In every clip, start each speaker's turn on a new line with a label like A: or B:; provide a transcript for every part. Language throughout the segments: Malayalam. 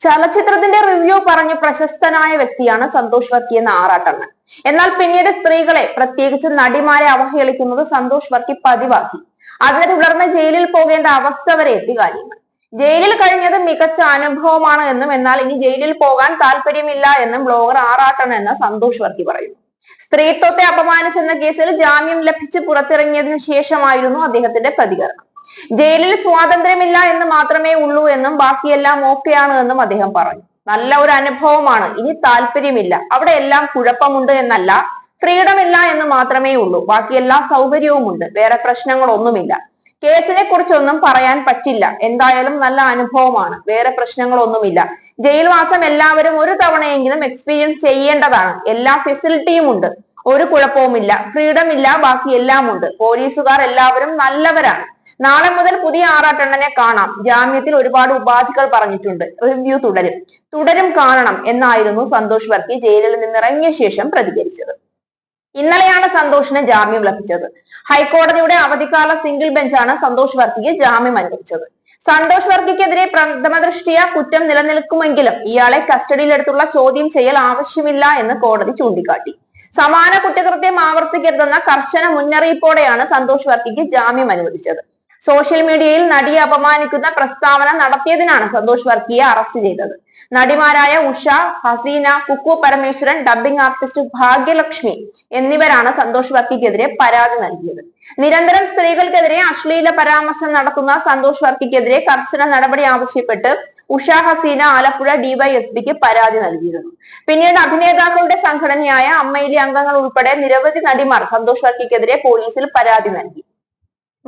A: ചലച്ചിത്രത്തിന്റെ റിവ്യൂ പറഞ്ഞ് പ്രശസ്തനായ വ്യക്തിയാണ് സന്തോഷ് വർക്കി എന്ന ആറാട്ടണ്ണൻ എന്നാൽ പിന്നീട് സ്ത്രീകളെ പ്രത്യേകിച്ച് നടിമാരെ അവഹേളിക്കുന്നത് സന്തോഷ് വർക്കി പതിവാക്കി. അതിനെ തുടർന്ന് ജയിലിൽ പോകേണ്ട അവസ്ഥ വരെ എത്തി കാര്യങ്ങൾ. ജയിലിൽ കഴിഞ്ഞത് മികച്ച അനുഭവമാണ് എന്നും എന്നാൽ ഇനി ജയിലിൽ പോകാൻ താല്പര്യമില്ല എന്നും ബ്ലോഗർ ആറാട്ടണ എന്ന സന്തോഷ് വർക്കി പറയുന്നു. സ്ത്രീത്വത്തെ അപമാനിച്ചെന്ന കേസിൽ ജാമ്യം ലഭിച്ച് പുറത്തിറങ്ങിയതിനു ശേഷമായിരുന്നു അദ്ദേഹത്തിന്റെ പ്രതികരണം. ജയിലിൽ സ്വാതന്ത്ര്യമില്ല എന്ന് മാത്രമേ ഉള്ളൂ എന്നും ബാക്കിയെല്ലാം ഓക്കെയാണ് എന്നും അദ്ദേഹം പറഞ്ഞു. നല്ല ഒരു അനുഭവമാണ്. ഇനി താല്പര്യമില്ല. അവിടെ എല്ലാം കുഴപ്പമുണ്ട് എന്നല്ല. ഫ്രീഡം ഇല്ല എന്ന് മാത്രമേ ഉള്ളൂ. ബാക്കി എല്ലാ സൗകര്യവുമുണ്ട് വേറെ പ്രശ്നങ്ങളൊന്നുമില്ല. കേസിനെ കുറിച്ചൊന്നും പറയാൻ പറ്റില്ല. എന്തായാലും നല്ല അനുഭവമാണ്. വേറെ പ്രശ്നങ്ങളൊന്നുമില്ല. ജയിൽവാസം എല്ലാവരും ഒരു തവണയെങ്കിലും എക്സ്പീരിയൻസ് ചെയ്യേണ്ടതാണ്. എല്ലാ ഫെസിലിറ്റിയും ഉണ്ട്. ഒരു കുഴപ്പവുമില്ല. ഫ്രീഡം ഇല്ല. ബാക്കി എല്ലാം ഉണ്ട് പോലീസുകാർ എല്ലാവരും നല്ലവരാണ്. നാളെ മുതൽ പുതിയ ആറാട്ടെണ്ണനെ കാണാം. ജാമ്യത്തിൽ ഒരുപാട് ഉപാധികൾ പറഞ്ഞിട്ടുണ്ട്. റിവ്യൂ തുടരും. തുടരും കാണണം എന്നായിരുന്നു സന്തോഷ് വർക്കി ജയിലിൽ നിന്നിറങ്ങിയ ശേഷം പ്രതികരിച്ചത്. ഇന്നലെയാണ് സന്തോഷിന് ജാമ്യം ലഭിച്ചത്. ഹൈക്കോടതിയുടെ അവധിക്കാല സിംഗിൾ ബെഞ്ചാണ് സന്തോഷ് വർക്കിക്ക് ജാമ്യം അനുവദിച്ചത്. സന്തോഷ് വർഗിക്കെതിരെ പ്രഥമ ദൃഷ്ടിയ കുറ്റം നിലനിൽക്കുമെങ്കിലും ഇയാളെ കസ്റ്റഡിയിലെടുത്തുള്ള ചോദ്യം ചെയ്യൽ ആവശ്യമില്ല എന്ന് കോടതി ചൂണ്ടിക്കാട്ടി. സമാന കുറ്റകൃത്യം ആവർത്തിക്കരുതെന്ന കർശന മുന്നറിയിപ്പോടെയാണ് സന്തോഷ് വർക്കിക്ക് ജാമ്യം അനുവദിച്ചത്. സോഷ്യൽ മീഡിയയിൽ നടിയെ അപമാനിക്കുന്ന പ്രസ്താവന നടത്തിയതിനാണ് സന്തോഷ് വർക്കിയെ അറസ്റ്റ് ചെയ്തത്. നടിമാരായ ഉഷ ഹസീന കുക്കു പരമേശ്വരൻ ഡബ്ബിംഗ് ആർട്ടിസ്റ്റ് ഭാഗ്യലക്ഷ്മി എന്നിവരാണ് സന്തോഷ് വർക്കിക്കെതിരെ പരാതി നൽകിയത്. നിരന്തരം സ്ത്രീകൾക്കെതിരെ അശ്ലീല പരാമർശം നടത്തുന്ന സന്തോഷ് വർക്കിക്കെതിരെ കർശന നടപടി ആവശ്യപ്പെട്ട് ഉഷ ഹസീന ആലപ്പുഴ ഡിവൈഎസ്പിക്ക് പരാതി നൽകിയിരുന്നു. പിന്നീട് അഭിനേതാക്കളുടെ സംഘടനയായ അമ്മയിലെ അംഗങ്ങൾ ഉൾപ്പെടെ നിരവധി നടിമാർ സന്തോഷ് വർക്കിക്കെതിരെ പോലീസിൽ പരാതി നൽകി.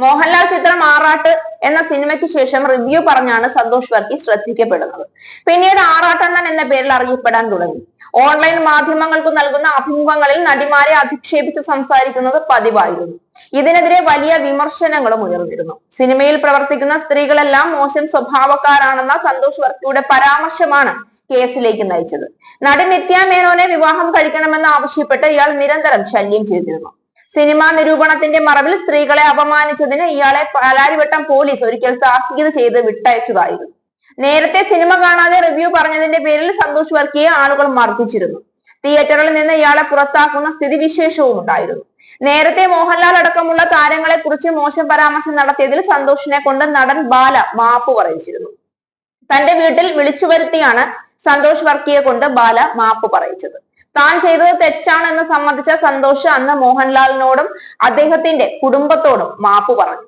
A: മോഹൻലാൽ ചിത്രം ആറാട്ട് എന്ന സിനിമയ്ക്ക് ശേഷം റിവ്യൂ പറഞ്ഞാണ് സന്തോഷ് വർക്കി ശ്രദ്ധിക്കപ്പെടുന്നത്. പിന്നീട് ആറാട്ടണ്ണൻ എന്ന പേരിൽ അറിയപ്പെടാൻ തുടങ്ങി. ഓൺലൈൻ മാധ്യമങ്ങൾക്ക് നൽകുന്ന അഭിമുഖങ്ങളിൽ നടിമാരെ അധിക്ഷേപിച്ച് സംസാരിക്കുന്നത് പതിവായിരുന്നു. ഇതിനെതിരെ വലിയ വിമർശനങ്ങളും ഉയർന്നിരുന്നു. സിനിമയിൽ പ്രവർത്തിക്കുന്ന സ്ത്രീകളെല്ലാം മോശം സ്വഭാവക്കാരാണെന്ന സന്തോഷ് വർക്കിയുടെ പരാമർശമാണ് കേസിലേക്ക് നയിച്ചത്. നടി നിത്യ മേനോനെ വിവാഹം കഴിക്കണമെന്ന് ആവശ്യപ്പെട്ട് ഇയാൾ നിരന്തരം ശല്യം ചെയ്തിരുന്നു. സിനിമാ നിരൂപണത്തിന്റെ മറവിൽ സ്ത്രീകളെ അപമാനിച്ചതിന് ഇയാളെ പാലാരിവട്ടം പോലീസ് ഒരിക്കൽ താക്കീത് ചെയ്ത് വിട്ടയച്ചതായിരുന്നു. നേരത്തെ സിനിമ കാണാതെ റിവ്യൂ പറഞ്ഞതിന്റെ പേരിൽ സന്തോഷ് വർക്കിയെ ആളുകൾ മർദ്ദിച്ചിരുന്നു. തിയേറ്ററിൽ നിന്ന് ഇയാളെ പുറത്താക്കുന്ന സ്ഥിതിവിശേഷവും ഉണ്ടായിരുന്നു. നേരത്തെ മോഹൻലാൽ അടക്കമുള്ള താരങ്ങളെ കുറിച്ച് മോശം പരാമർശം നടത്തിയതിൽ സന്തോഷിനെ കൊണ്ട് നടൻ ബാല മാപ്പ് പറയിച്ചിരുന്നു. തന്റെ വീട്ടിൽ വിളിച്ചു വരുത്തിയാണ് സന്തോഷ് വർക്കിയെ കൊണ്ട് ബാല മാപ്പ് പറയിച്ചത്. താൻ ചെയ്തത് തെറ്റാണെന്ന് സമ്മതിച്ച സന്തോഷ് അന്ന് മോഹൻലാലിനോടും അദ്ദേഹത്തിന്റെ കുടുംബത്തോടും മാപ്പ് പറഞ്ഞു.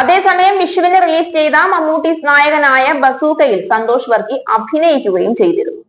A: അതേസമയം വിഷുവിന് റിലീസ് ചെയ്ത മമ്മൂട്ടീസ് നായകനായ ബസൂക്കയിൽ സന്തോഷ് വർക്കി അഭിനയിക്കുകയും ചെയ്തിരുന്നു.